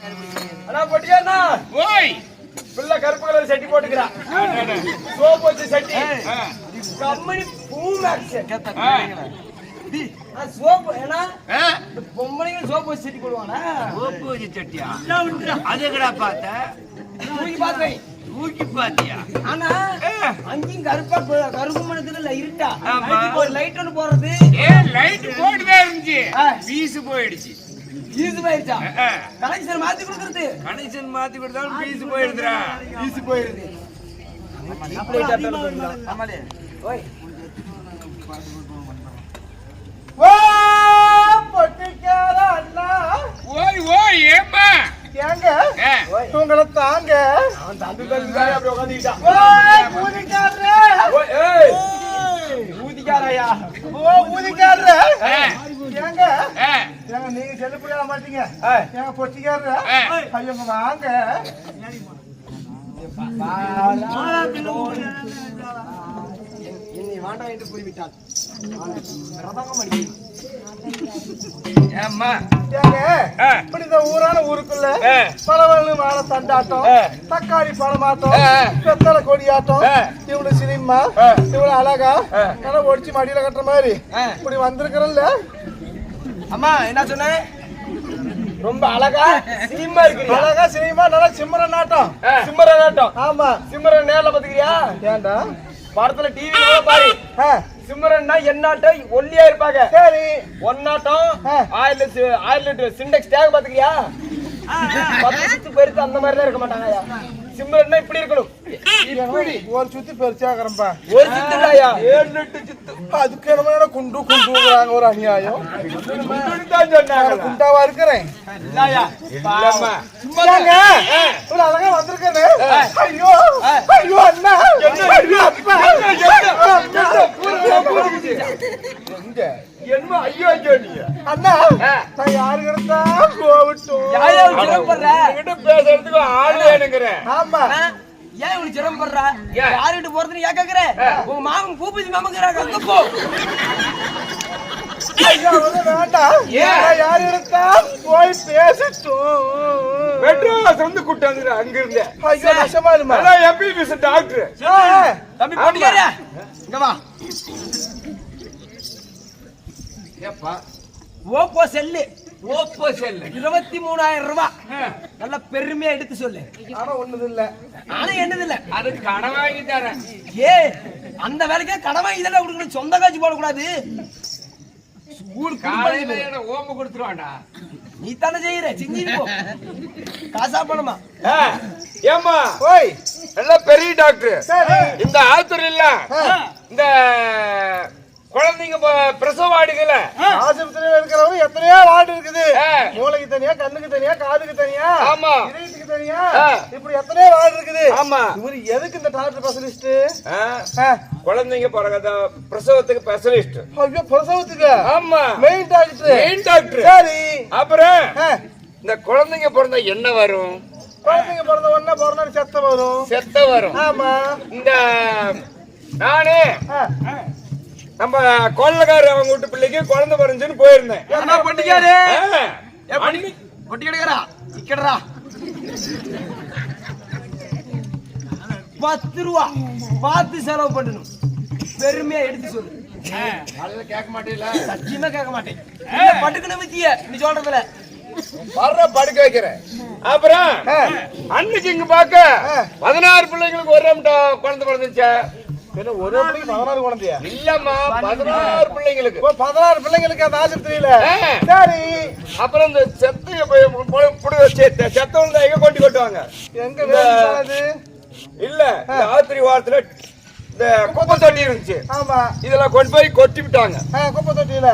அண்ணா பொட்டியாண்ணா ஓய். பிள்ளை கருப்பு கலர் சட்டி போட்டுக்கிறான் சோப்பு வச்சு சட்டி. கம்மனி பூ மேக்ஸ் ஆ. சோப்பு ஏன்னா பொம்பளைங்க சோப்பு வச்சு சட்டி போடுவானா சோப்பு வச்சு சட்டியா? அது எங்கடா பார்த்த? தூக்கி பார்த்தேன் தூக்கி பாத்தியா ஆனா அங்கேயும் கருப்பா கருப்பு மணத்துல இல்ல இருட்டா. ஒரு லைட் ஒன்று போடுறது. ஏ லைட் போட்டுதான் இருந்துச்சு. பீஸ் போயிடுச்சு. ஈஸு போயிருச்சா. கனெக்ஷன் மாத்தி கொடுக்கறது. கனெக்ஷன் மாத்தி கொடுத்தாலும் பீஸ் போயிடுதுடா ஈஸு போயிருது. ஓய். ஓய் ஏம்மா ஏங்க. உங்களை தாங்க. அவன் தம்பி பேசுறாரு அப்படி உட்காந்துக்கிட்டான் ஏய். ஊதிக்காரையா ஓ. ஏங்க. ஏங்க நீங்க செல்லுபடியா மாட்டீங்க. ஏங்க பொட்டிக்காரரே ஆ. ஐயோ வாங்க என்னை என்று ஊரான ஊருக்குள்ள ஆ. பழவழு வாழ தண்டாட்டம். தக்காளி பழமாட்டம் ஆ. பெத்தளை கொடியாட்டம். இவ்வளவு சினிமா. இவ்வளவு அழகா. நல்லா ஒடிச்சு மடியில கட்டுற மாதிரி. இப்படி வந்திருக்கிறல்ல அம்மா என்ன சொன்ன? ரொம்ப அழகா சினிமா இருக்கிறியா? அழகா சினிமா நல்லா சிம்மர நாட்டம். சிம்மர நாட்டம். ஆமா. சிம்மரன் நேர்ல பாத்துக்கிறியா? ஏன்டா? படத்துல டிவி பாரு. சிம்மரன்னா என்னாட்டம் ஒல்லியா இருப்பாங்க. சரி. ஒன்னாட்டம். ஆயிரம் லிட்டர் ஆயிரம் லிட்டர் சிண்டெக்ஸ் டேக் பாத்துக்கிறியா? பத்து பெருத்து அந்த மாதிரி இருக்க மாட்டாங்கயா சிம்மரன்னா இப்படி இருக்கணும். இப்படி. ஒரு சுத்தி பெருசாகிறப்பா ஒரு சுத்து இல்லையா? ஏழு லிட்டர் சுத்து. அதுக்கு என்ன குண்டு குண்டுங்கிறாங்க ஒரு அநியாயம். குண்டாவா இருக்கிறேன்? ஏங்க, ஒரு அழகா வந்திருக்கேன்னு ஐயோ. ஐயோ அண்ணா. ஐயோ அப்பா எங்க? என்ன ஐயோ ஐயோ நீங்க அண்ணா நான் யாரு கிடத்தா போகட்டும். யாயா சிரமப்படுற? கிட்ட பேசுறதுக்கு ஆள் வேணுங்கிறேன் ஆமா. ஏன் இவனு சிரமப்படுற? ஏன்? யாருகிட்ட போறதுன்னு ஏன் கேக்குற? உங்க மாமன் பூபதி மாமங்கிறாங்க அங்க போ. மெட்ராஸ் வந்து கூட்டு வந்துரு அங்க இருந்து ஐயோ நஷ்டமா இருமா? அதான் எம்பிபிஎஸ் டாக்டர். தம்பி போட்டிக்காரா. இங்க வா. ஏப்பா. Oppo cell. Oppo cell. இருபத்தி மூணாயிரம் ரூபாய் நல்ல பெருமையா எடுத்து சொல்லு. ஆனா ஒண்ணுது இல்ல ஆனா என்னது இல்ல அது கடன் வாங்கி தரேன். ஏ அந்த வேலைக்கே கடன் வாங்கி தானே கொடுக்கணும் சொந்த காட்சி போடக்கூடாது. ஊருக்கு காலையில ஓம்பு கொடுத்துருவான்டா. நீ தானே செய்யற? செஞ்சுட்டு போ. காசா பணமா? ஏம்மா? ஓய். நல்ல பெரிய டாக்டர். இந்த ஆத்தூர் இல்ல? இந்த குழந்தைங்க பிரசவ வாடுகள்ல ஆஸ்பத்திரியில இருக்கிறவங்க எத்தனையோ வார்டு இருக்குது. ஆ. மூளைக்கு தனியா கண்ணுக்கு தனியா காதுக்கு தனியா ஆமா. இதயத்துக்கு தனியா ஆ. இப்படி எத்தனையோ வார்டு இருக்குது. ஆமா. இவரு எதுக்கு இந்த டாக்டர் ஸ்பெஷலிஸ்ட் ஆ, குழந்தைங்க பிறகு பிரசவத்துக்கு ஸ்பெஷலிஸ்ட் ஐயோ பிரசவத்துக்கு? ஆமா. மெயின் டாக்டர் மெயின் டாக்டர் சரி. அப்புறம் ஆ, இந்த குழந்தைங்க பிறந்தா என்ன வரும்? குழந்தைங்க பிறந்த உடனே பிறந்த செத்த வரும். செத்த வரும். ஆமா. இந்த நானே ஆ. நம்ம கொள்ளக்கார அவங்க வீட்டு பிள்ளைக்கு குழந்தை பிறந்துன்னு போயிருந்தேன். என்ன பொட்டி பொட்டி கிடைக்கிறா இக்கடா பத்து ரூபா. பார்த்து செலவு பண்ணணும். பெருமையா எடுத்து சொல்லு. அதுல கேட்க சத்தியமா கேட்க மாட்டேன். இல்ல, பட்டுக்குன்னு வித்திய நீ சொல்றதுல வர்ற படுக்க வைக்கிறேன். அப்புறம் அன்னைக்கு இங்க பாக்க பதினாறு பிள்ளைங்களுக்கு ஒரே குழந்தை பிறந்துச்சா. என்ன ஒரே பிள்ளைக்கு பதினாறு குழந்தையா? இல்லம்மா பதினாறு பிள்ளைங்களுக்கு. பதினாறு பிள்ளைங்களுக்கு அந்த ஆஸ்பத்திரியில. சரி. அப்புறம் இந்த செத்து புடு- புடு வச்சு செத்த வந்து எங்க கொண்டு கொட்டுவாங்க எங்க இல்ல ஆத்திரி வாரத்துல இந்த குப்பை தொட்டி இருந்துச்சு ஆமா. இதெல்லாம் கொண்டு போய் கொட்டி விட்டாங்க. குப்பை தொட்டியில.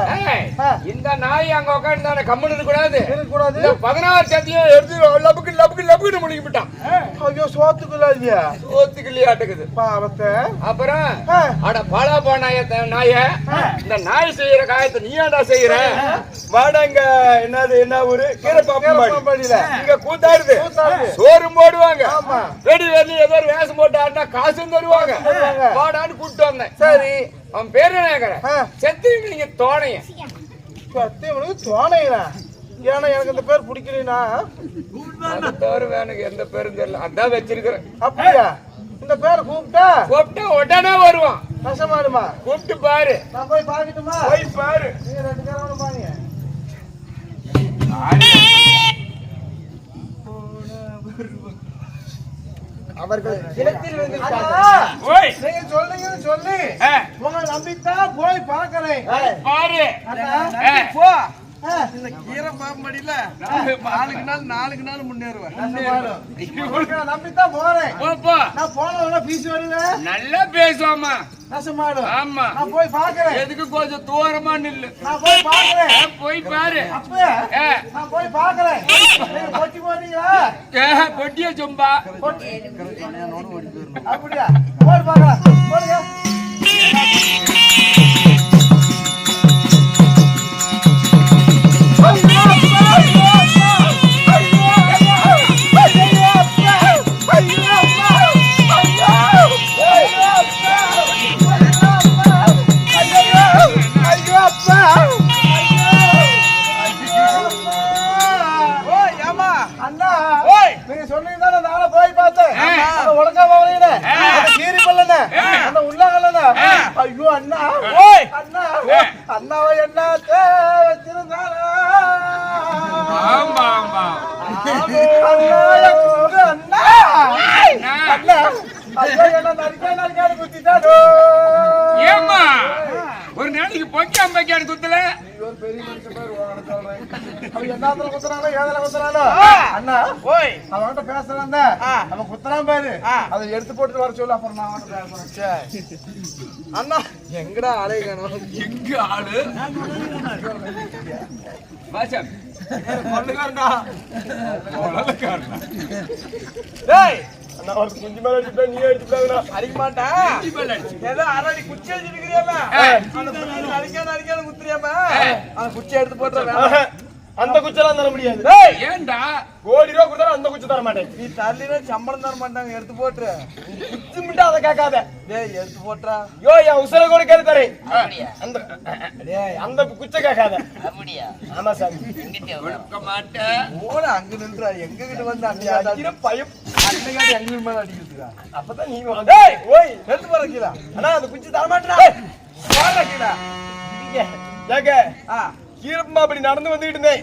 இந்த நாய் அங்க உட்காந்து இருக்க கூடாது இருக்கக்கூடாது. இந்த பதினாறு சத்தியம் எடுத்து லபுக்கு லபுக்கு லபுக்குன்னு முடிக்க விட்டான் ஐயோ சோத்துக்குள்ள இல்லையா. ஓத்துக்கிள்ளியாட்டுக்குது பாவத்தை. அப்புறம். அட பாலா போ நாய இந்த நாய் செய்யற காயத்தை நீ ஏன்டா செய்யற? வாடங்க என்னது என்ன ஊரு? கீரப்பாம்பாடி கீரப்பாம்பாடியில. இங்க கூத்தாடுது. சோறும் போடுவாங்க. ஆமா. ரெடி வரலி ஏதோ ஒரு வேஷம் போட்டு ஆடினா காசும் தருவாங்க. வாடான்னு கூப்பிட்டு வந்தேன். சரி அவன் பேரு என்ன ஆ. செத்து நீங்க தோணைய சத்தியம் உனக்கு தோணையில ஏன்னா எனக்கு இந்த பேர் பிடிக்கலனா? பேரு வேணுங்க எந்த பேரும் தெரியல. அதான் வச்சிருக்கிறேன். அப்படியா? இந்த பேர் கூப்பிட்டா? கூப்பிட்டு உடனே வருவான். கஷ்டமாடுமா கூப்பிட்டு பாரு. நான் போய் பாக்கட்டுமா போய் பாரு. நீங்க ரெண்டு பேரும் பாருங்க இனத்தில் ஓய். நீங்க சொல்றீங்கன்னு சொல்லி. உங்களை நம்பித்தான் போய் பாக்குறேன் பாரு. அண்ணா, ஆ, போ. ஆ, இந்த கீரை பாம்படியில நாளுக்கு நாள் நாளுக்கு நாள் முன்னேறுவேன். நம்பித்தான் போறேன். நான் போன பீஸ் வருது நல்லா பேசுவாமா ஆமா. நான் போய் பாக்குறேன் எதுக்கு கொஞ்சம் தூரமா நில்லு. நான் போய் பாக்குறேன் போய் பாரு. நான் போய் பாக்குறேன் கொட்டி போறீங்களா பொட்டிய சொம்பா? அப்படியா? போய் பாக்கலாம் ஓய் நீங்க சொன்னீங்க தானே நாளை போய் பார்த்தேன். அந்த உடக்கா. அந்த கீரி பல்லன. அந்த உள்ளகலன. ஐயோ அண்ணா. ஓய். அண்ணா. அண்ணாவை என்ன வச்சிருந்தாரா ஆமா ஆமா. அண்ணா. அண்ணா. அண்ணா. என்ன நரிக்கா நரிக்காடு குத்திட்டாடோ ஏம்மா? ஒரு நாளைக்கு பொக்கி அம்பைக்காடு குத்துல? ஐயோ பெரிய மனுஷன் பேர் உனக்கு சொல்றேன் அவன் என்னத்துல குத்துறானோ ஏதல குத்துறானோ? அண்ணா ஓய்! அவன்கிட்ட பேசுறான். அவன் குத்துறான் பாரு. அதை எடுத்து போட்டு வர சொல்லு அப்புறம் நான் அவன்கிட்ட பேசுறேன் அண்ணா எங்கடா அலைகணும் எங்க ஆளு? குஞ்சு மேல அடிச்சுட்டா நீ அடிச்சுட்டாங்கடா அடிக்க மாட்டேன். ஏதோ அரடி குச்சி அடிச்சிருக்கிறியாம அடிக்காத அடிக்காத குத்துறியாம குச்சி எடுத்து போட்டுற அந்த குச்செல்லாம் தர முடியாது. டேய் ஏன்டா? கோடி ரூபா கொடுத்தாலும் அந்த குச்சி தர மாட்டேன். நீ தள்ளினா சம்பளம் தர மாட்டாங்க எடுத்து போட்டுரு. குச்சி மட்டும் அதை கேட்காத. டேய் எடுத்து போட்டுறா. யோ என் உசுர கூட கேட்டு தரேன். அந்த டேய், அந்த குச்சை கேட்காத. ஆமா சாமி. கொடுக்க மாட்டேன் ஓட அங்க நின்றா எங்க கிட்ட வந்து அங்க அடிக்கிற பயம். அன்னைக்காட்டி எங்க மேல அப்பதான் நீ வா- டேய்! ஓய். எடுத்து போற கீழே. அண்ணா அந்த குச்சி தர மாட்டா போற கீழே. ஏங்க ஆ. கீரப்பா அப்படி நடந்து வந்துகிட்டு இருந்தேன்.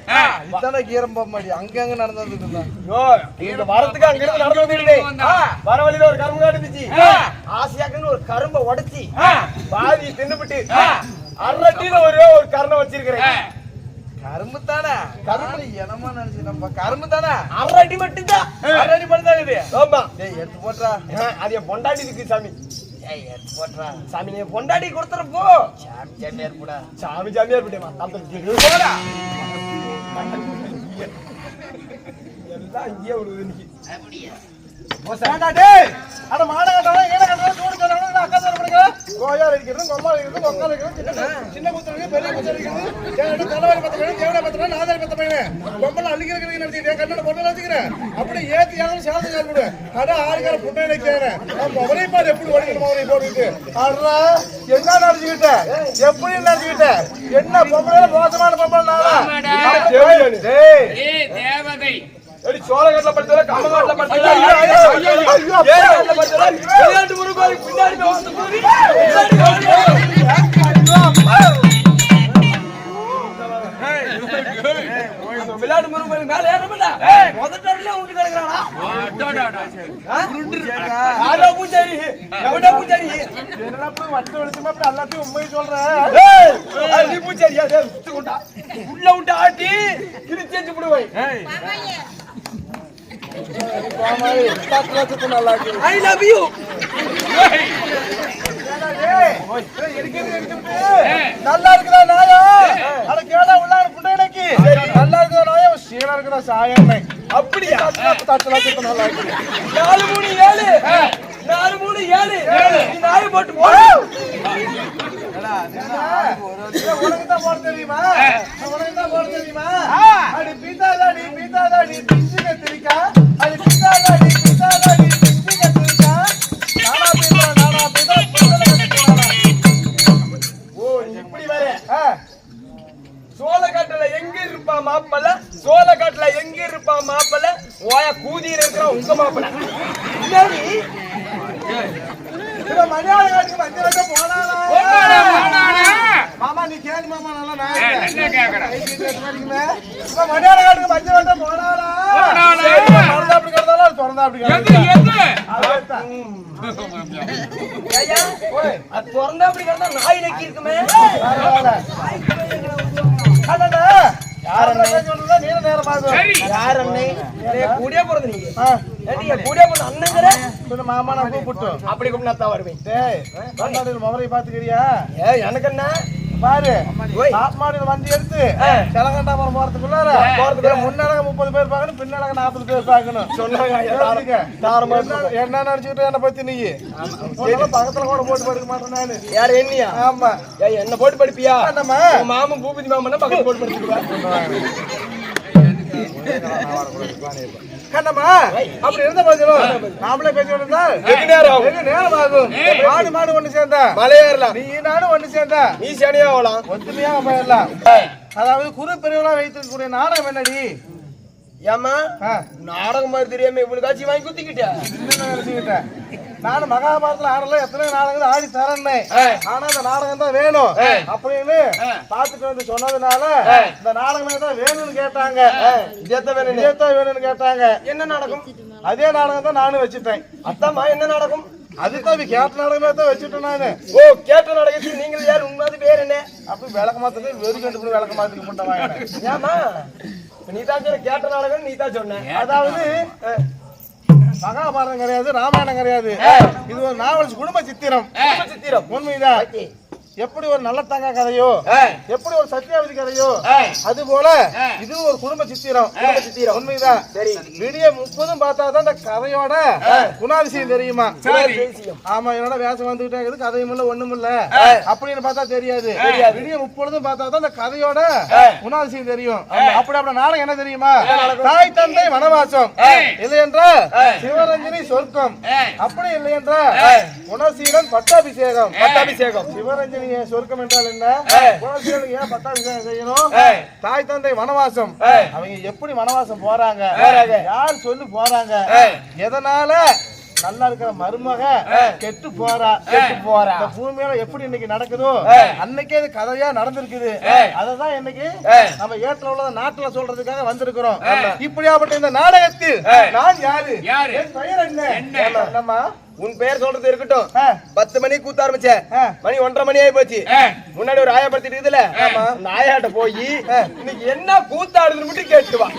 இதானே கீரம்பா மாடி அங்க அங்க நடந்தது இருந்தா. யோ இந்த வரத்துக்கு அங்க இருந்து நடந்து வந்துட்டு இருந்தேன். வர வழியில ஒரு கரும்பு காடு இருந்துச்சு ஆ. ஆசையாக்குன்னு ஒரு கரும்பை உடைச்சி. பாதி தின்னுபிட்டு ஆ. அரட்டில ஒரே ஒரு கருணை வச்சிருக்கிறேன். கரும்பு தானே? கரும்பு. என்னமா நினைச்சு நம்ம கரும்பு தானே? அரடி மட்டும்தான். அரடி பண்ணி இது. ஆமா. டேய் எடுத்து போட்டுறா. ஆ, அது என் பொண்டாட்டி இருக்கு சாமி. சாமி நீ பொண்டாட்டி கொடுத்துற போ. சாமி சாமி சாமியார் விட்டேன் போடா எல்லாம் இங்கேயே விடுது இன்னைக்கு. ஏண்டா டேய்? அட மாட கோயார் இருக்கிறது கொம்மா இருக்கிறது கொக்கா இருக்கிறது சின்ன சின்ன குத்து பெரிய குத்து இருக்குது தலைவரி பத்த பையன் தேவட பத்த பையன் நாதாரி பத்த பையன். கொம்பல இருக்கிறது நடத்திட்டு கண்ணட பொண்ணு நடத்திக்கிறேன் அப்படி ஏத்தி யாரும் சாதனை சாப்பிடு. அட ஆறுகார புண்ணை நினைக்கிறேன் அவரை பாரு எப்படி ஓடிக்கணும் அவரை போட்டுட்டு அடா என்ன நடத்திக்கிட்ட எப்படி நடத்திக்கிட்ட என்ன பொம்பளை மோசமான பொம்பளை தேவதை. எடி சோழகட்ல படுத்தல கம்மகாட்ல படுத்தல ஐயோ, ஐயோ, ஐயோ, ஐயோ. ஏழகட்ல படுத்தல விளையாட்டு முருகோருக்கு பின்னாடி வந்து போறீ விளையாட்டு முருகன் மேல ஏறமடா முதல்ல உண்டு கிடக்குறானா அடடடா. யாரோ பூஜாரி எவடா பூஜாரி என்னடா போய் வட்டு வலிச்சுமா அப்படி எல்லாத்தையும் உண்மையை சொல்றேன் நீ பூஜாரியா உள்ள விட்டு ஆட்டி கிழிச்சு விடுவேன் ஐ லவ் யூ நல்லா இருக்குதா நாயா அட கேடா உள்ளார புண்டைக்கு நல்லா இருக்குதா நாயா சீரா இருக்குதா சாயம் அப்படியா தட்டலா சுத்த நல்லா இருக்கு நாலு மூணு ஏழு நாலு மூணு ஏழு நீ போட்டு உனக்கு தான் போட தெரியுமா உனக்கு தான் போட தெரியுமா அடி பீத்தாதாடி பீத்தாதாடி பிஞ்சு கத்திரிக்கா நீ சோளக்காட்டுல எங்க இருப்பா மாப்பிள்ள சோளக்காட்டுல எங்க இருப்பா மாப்பிள்ள ஓய கூதியில இருக்கிற உங்க மாப்பிள்ள மணியாள காட்டுக்கு மஞ்சள் போனானா? போனானா, போனானா? மாமா நீ கேளு மாமா நல்லா நான் ஏய், இருக்கேன். என்ன கேக்குற? ஐடி ட்ரெஸ் மாதிரிங்களே. இவன் மணியாள காட்டுக்கு மஞ்சள் வச்ச போனானா? போனானா? சரி, இவன் திறந்தா அப்படி திறந்தா அப்படி எது. எது. ஐயா, அது திறந்தா அப்படி கிடந்தா நாய் நக்கி இருக்குமே சொல்லு மாமா நான் கூப்பிட்டு அப்படி கூப்பிட்டா தான் வருவேன். முகரை பாத்துக்கிறியா ஏ எனக்கு என்ன? பாரு. மாடியில் வண்டி எடுத்து. செலகண்டாபுரம் போறதுக்குள்ளார போறதுக்குள்ள. முன்னால முப்பது பேர் பார்க்கணும் பின்னால நாற்பது பேர் பார்க்கணும். தாராளமா என்ன- நினைச்சுக்கிட்டு என்ன பத்தி நீ? பக்கத்துல கூட போட்டு படுக்க மாட்டேன் நானு. யார் என்னையா? ஆமா. என்ன போட்டு படிப்பியா? உன் மாமன் பூபதி மாமன் பக்கத்து போட்டு படிச்சுக்குவா கண்ணம்மா அப்படி இருந்த போதிலும் நாமளே பேசிட்டு இருந்தா வெகு நேரம் ஆகும். வெகு நேரம் ஆகும்? மாடு மாடு ஒண்ணு சேர்ந்தா. மலையேறலாம். நீ நானும் ஒண்ணு சேர்ந்தா. நீ சனியா ஆகலாம். ஒத்துமையா போயிடலாம். அதாவது குறு பிரிவுலாம் வைத்திருக்கக்கூடிய நாடகம் என்னடி ஏம்மா ஆ, நாடகம் மாதிரி தெரியாம இவனுக்காச்சும் வாங்கி குத்திக்கிட்டியா என்ன நினைச்சுக்கிட்டேன் நானும் மகாபாரதத்துல ஆடல எத்தனை நாடகம் ஆடி தரேன் ஆனா அந்த நாடகம் தான் வேணும். அப்படின்னு பாத்துட்டு வந்து சொன்னதுனால இந்த நாடகமே தான் வேணும்னு கேட்டாங்க. இதேத்தான் வேணும் இதேத்தான் வேணும்னு. கேட்டாங்க. என்ன நாடகம்? அதே நாடகம் தான் நானும் வச்சுட்டேன். அத்தாம்மா என்ன நாடகம்? அதுதான் கேட்ட நாடகமே தான் வச்சுட்டேன் நானு. ஓ கேட்ட நாடகத்தில் நீங்கள் யார்? உண்மையாவது பேர் என்ன? அப்படி விளக்க மாத்தது வெறி கண்டு கூட விளக்க மாத்துக்கு முட்டை வாங்கினேன் ஏமா நீ தான் சொன்ன கேட்ட நாடகம் நீ தான் சொன்ன. அதாவது மகாபாரதம் கிடையாது ராமாயணம் கிடையாது. இது ஒரு நாவல் குடும்ப சித்திரம். குடும்ப சித்திரம் உண்மைதான் எப்படி ஒரு நல்ல தங்க கதையோ எப்படி ஒரு சத்தியாவதி கதையோ அது போல இது ஒரு குடும்ப சித்திரம். குடும்ப சித்திரம். உண்மைதான். சரி. விடிய முப்பதும் பார்த்தா தான் இந்த கதையோட குணாதிசயம் தெரியுமா. ஆமா என்னோட வேஷம் வந்துகிட்டே இருக்குது. கதையும் இல்ல ஒண்ணும் இல்ல. அப்படின்னு பார்த்தா தெரியாது. விடிய முப்பொழுதும் பார்த்தா தான் இந்த கதையோட குணாதிசயம் தெரியும். அப்படி அப்படி நாடகம் என்ன தெரியுமா? தாய் தந்தை வனவாசம். இல்லை என்றால் சிவரஞ்சனி சொர்க்கம். அப்படி இல்லை என்றால் குணசீலன் பட்டாபிஷேகம். பட்டாபிஷேகம் சிவரஞ்சனி சொர்க்கம் என்றால் என்ன? குணசீலனுக்கு ஏன் பட்டாபிஷேகம் செய்யணும்? தாய் தந்தை வனவாசம். அவங்க எப்படி வனவாசம் போறாங்க? யார் சொல்லி போறாங்க? எதனால நல்லா இருக்கிற மருமக கெட்டு போறா? கெட்டு போறா? இந்த பூமியில எப்படி இன்னைக்கு நடக்குதோ? அன்னைக்கே இது கதையா நடந்திருக்குது. அததான் இன்னைக்கு நம்ம ஏற்ற உள்ள நாட்டுல சொல்றதுக்காக வந்திருக்கிறோம். இப்படியாப்பட்ட இந்த நாடகத்தில் நான் யாரு? என் பெயர் என்ன? என்ன? உன் பெயர் சொல்றது இருக்கட்டும். பத்து மணிக்கு கூத்த ஆரம்பிச்ச. மணி ஒன்றரை மணி ஆகி போச்சு. முன்னாடி ஒரு ஆயா படுத்திட்டு இருக்குதுல அந்த ஆயாட்ட போய் இன்னைக்கு என்ன கூத்தாடுதுன்னு மட்டும் கேட்டு வா.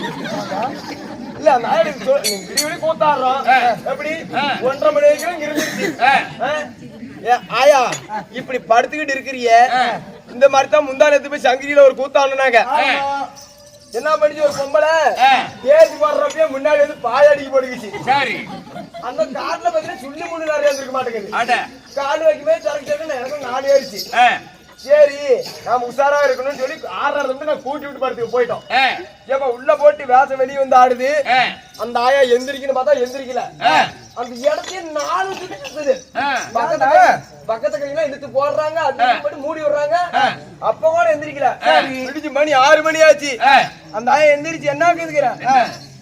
இல்ல அந்த விடி விடி கூத்தாடுறோம் எப்படி? ஒன்றரை மணி வரைக்கும் இருந்துச்சு. ஆயா இப்படி படுத்துக்கிட்டு இருக்கிறிய. இந்த மாதிரி தான் முந்தானத்து போய் சங்கிரியில ஒரு கூத்தாடுனாங்க. என்ன பண்ணிச்சு ஒரு பொம்பளை? ஏசி போடுறப்பயே முன்னாடி வந்து பாயாடிக்கு போட்டுக்கிச்சு. சரி. அந்த கார்ல பாத்தீங்கன்னா சுள்ளி முள்ளு நிறைய இருந்திருக்க மாட்டேங்குது. அட கால் வைக்குமே சரக்கு சரக்கு எனக்கும் நாலு ஏறிச்சு. சரி நாம உஷாரா இருக்கணும்னு சொல்லி ஆறரை இருந்து நான் கூட்டி விட்டு படத்துக்கு போயிட்டோம். ஏப்பா உள்ள போட்டு வேசம் வெளியே வந்து ஆடுது. அந்த ஆயா எந்திரிக்கணும் பார்த்தா எந்திரிக்கல. அந்த இடத்தையே நாலு சுத்தி சுத்துது. பக்கத்து கை- பக்கத்து கையில இழுத்து போடுறாங்க அது மூடி விடுறாங்க. அப்ப கூட எந்திரிக்கல. விடிஞ்சு மணி ஆறு மணி ஆச்சு. அந்த ஆயா எந்திரிச்சு என்ன கேக்குற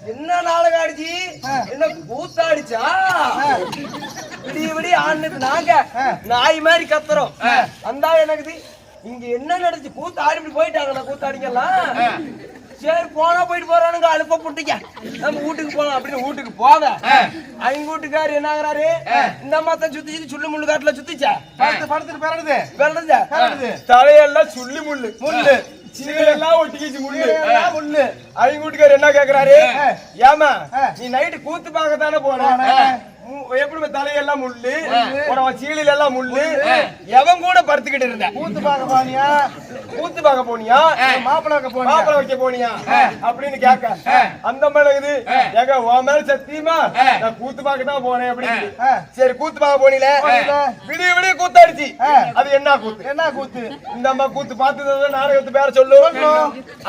என்ன நாடகம் ஆடிச்சு? என்ன கூத்தாடிச்சா விடிய விடிய ஆடுனது நாங்க. நாய் மாதிரி கத்துறோம். அந்த ஆயா என்னக்குது? இங்க என்ன நடந்துச்சு? கூத்து ஆடி போயிட்டாங்க கூத்தாடிக்கலாம் சரி போனா போயிட்டு போறானுங்க. அழுப்ப புட்டிக்க. நம்ம வீட்டுக்கு போலாம் அப்படின்னு வீட்டுக்கு போக. அவங்க வீட்டுக்காரு என்ன ஆகுறாரு? இந்த மாத்த சுத்தி சுத்தி சுள்ளு முள்ளு காட்டுல சுத்திச்சா? படுத்து படுத்துட்டு வெள்ளஞ்சா பிறடுது தலையெல்லாம் சுள்ளி முள்ளு. முள்ளு. சீலையெல்லாம் ஒட்டிக்கிச்சு முள்ளு. முள்ளு. அவங்க வீட்டுக்காரு என்ன கேக்குறாரு? ஏமா நீ நைட்டு கூத்து பார்க்க தானே போன எப்படி தலையெல்லாம் முள்ளு? உனக்கு சீலையில எல்லாம் முள்ளு? எவன் கூட படுத்துக்கிட்டு இருந்த? கூத்து பார்க்க போனியா? கூத்து பார்க்க போனியா? மாப்பிள்ளை வைக்க போனியா? மாப்பிள வைக்க போனியா? அப்படின்னு கேட்க. அந்த மேலகுது ஏங்க உன் மேல சத்தியமா? நான் கூத்து பார்க்க தான் போனேன் அப்படின்னு. சரி கூத்து பார்க்க போனீல? விடிய விடிய கூத்தாடிச்சு. அது என்ன கூத்து? என்ன கூத்து? இந்த அம்மா கூத்து பார்த்தது நாடகத்து பேர சொல்லு.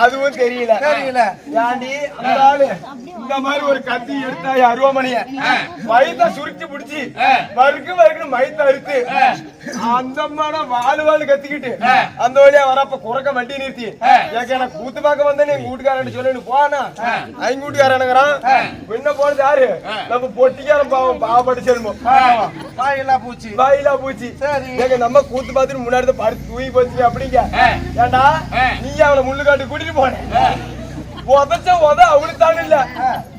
அதுவும் தெரியல. தெரியல. ஏண்டி அந்த ஆளு இந்த மாதிரி ஒரு கத்தி எடுத்தா அருவாமணிய வயித்த சுருட்டி பிடிச்சி. ஆ. வறுக்கு வறுக்குன்னு மயத்த அறுத்து அந்த அம்மானா வாழு வாழு கத்திக்கிட்டு. அந்த வழியா வரப்ப குறக்க வண்டி நிறுத்தி. ஏக்க எனக்கு கூத்து பார்க்க வந்தேன் எங்க வீட்டுக்காரன் சொல்லி போனா. ஐங்க வீட்டுக்காரனுங்கிறான் என்ன போனது யாரு? நம்ம பொட்டிக்காரன் பாவம் பாவப்பட்டு செல்வம் வாயிலா பூச்சி. வாயிலா பூச்சி. சரி. ஏங்க நம்ம கூத்து பார்த்துட்டு முன்னாடி படுத்து தூங்கி போச்சு அப்படிங்க. ஏண்டா. நீ அவனை முள்ளு காட்டு கூட்டிட்டு போன. உதச்ச உத அவளுக்கு இல்ல.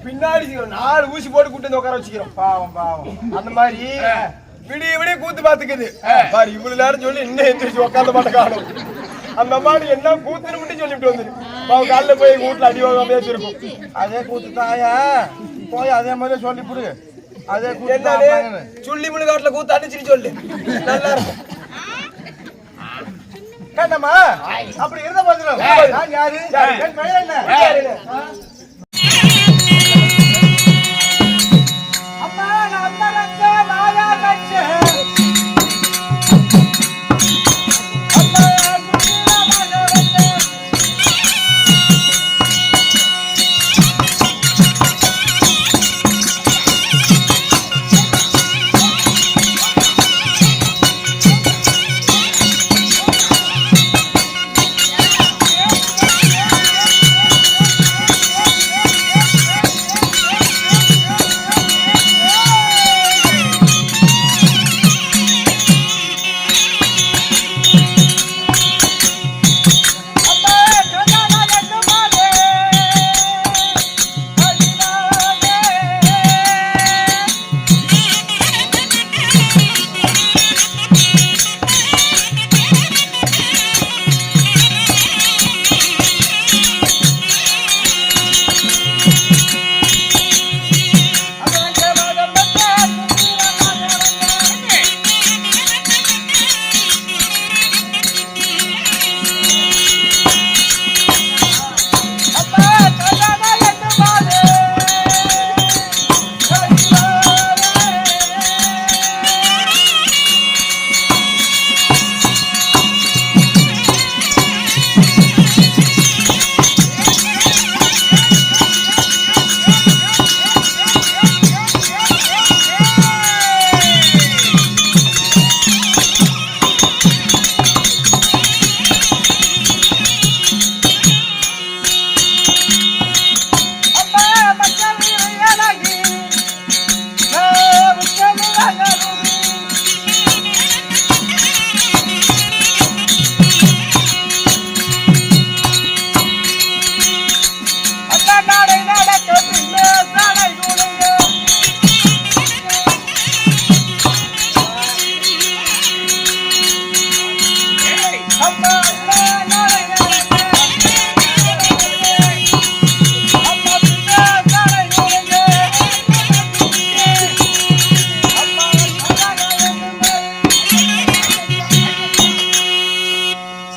பின்னாடி நாலு ஊசி போட்டு கூட்டு உட்கார வச்சுக்கிறோம். பாவம் பாவம். அந்த மாதிரி விடிய விடிய கூத்து பாத்துக்குது. பாரு இவ்வளவு நேரம் சொல்லி இன்னும் எந்திரிச்சு உட்காந்த மாட்ட காணும். அந்த அம்மாடி என்ன கூத்துன்னு மட்டும் சொல்லிட்டு வந்துரு அவன் காலைல போய் வீட்டுல அடி வாங்க பேசிருக்கும் அதே கூத்து தாயா போய் அதே மாதிரி சொல்லி புடு அதே கூத்து. சுள்ளி முழுகாட்டுல கூத்து அடிச்சுட்டு சொல்லு. நல்லா இருக்கும். கண்ணம்மா அப்படி இருந்த போதிலும் நான் யாரு? என் பெயர் என்ன?